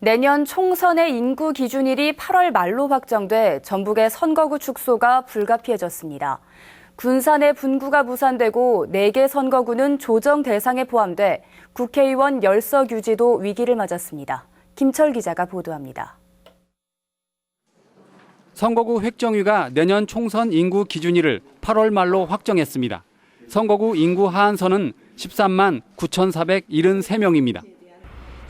내년 총선의 인구 기준일이 8월 말로 확정돼 전북의 선거구 축소가 불가피해졌습니다. 군산의 분구가 무산되고 4개 선거구는 조정 대상에 포함돼 국회의원 열석 유지도 위기를 맞았습니다. 김철 기자가 보도합니다. 선거구 획정위가 내년 총선 인구 기준일을 8월 말로 확정했습니다. 선거구 인구 하한선은 13만 9,473명입니다.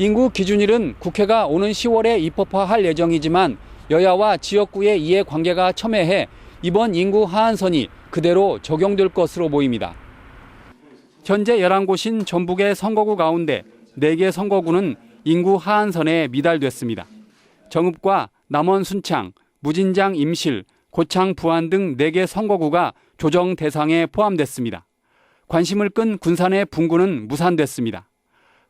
인구 기준일은 국회가 오는 10월에 입법화할 예정이지만 여야와 지역구의 이해관계가 첨예해 이번 인구 하한선이 그대로 적용될 것으로 보입니다. 현재 11곳인 전북의 선거구 가운데 4개 선거구는 인구 하한선에 미달됐습니다. 정읍과 남원 순창, 무진장 임실, 고창 부안 등 4개 선거구가 조정 대상에 포함됐습니다. 관심을 끈 군산의 분구는 무산됐습니다.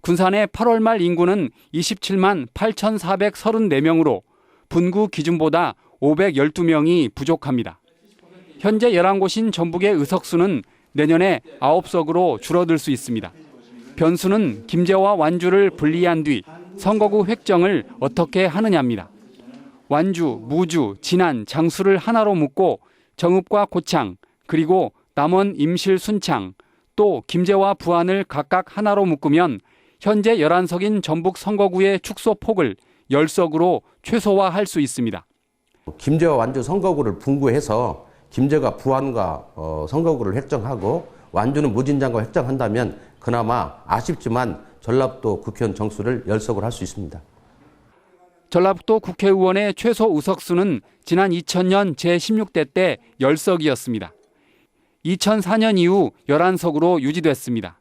군산의 8월 말 인구는 27만 8,434명으로 분구 기준보다 512명이 부족합니다. 현재 11곳인 전북의 의석수는 내년에 9석으로 줄어들 수 있습니다. 변수는 김제와 완주를 분리한 뒤 선거구 획정을 어떻게 하느냐입니다. 완주, 무주, 진안, 장수를 하나로 묶고 정읍과 고창, 그리고 남원, 임실, 순창, 또 김제와 부안을 각각 하나로 묶으면 현재 11석인 전북 선거구의 축소 폭을 10석으로 최소화할 수 있습니다. 김제와 완주 선거구를 분구해서 김제가 부안과 어, 선거구를 획정하고 완주는 무진장과 획정한다면 그나마 아쉽지만 전라북도 국회의원 정수를 열석을 할 수 있습니다. 전라북도 국회의원의 최소 의석수는 지난 2000년 제16대 때 10석이었습니다. 2004년 이후 11석으로 유지됐습니다.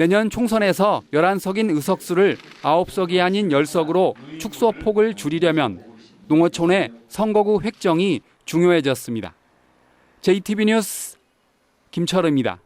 내년 총선에서 11석인 의석수를 9석이 아닌 10석으로 축소 폭을 줄이려면 농어촌의 선거구 획정이 중요해졌습니다. JTB 뉴스 김철우입니다.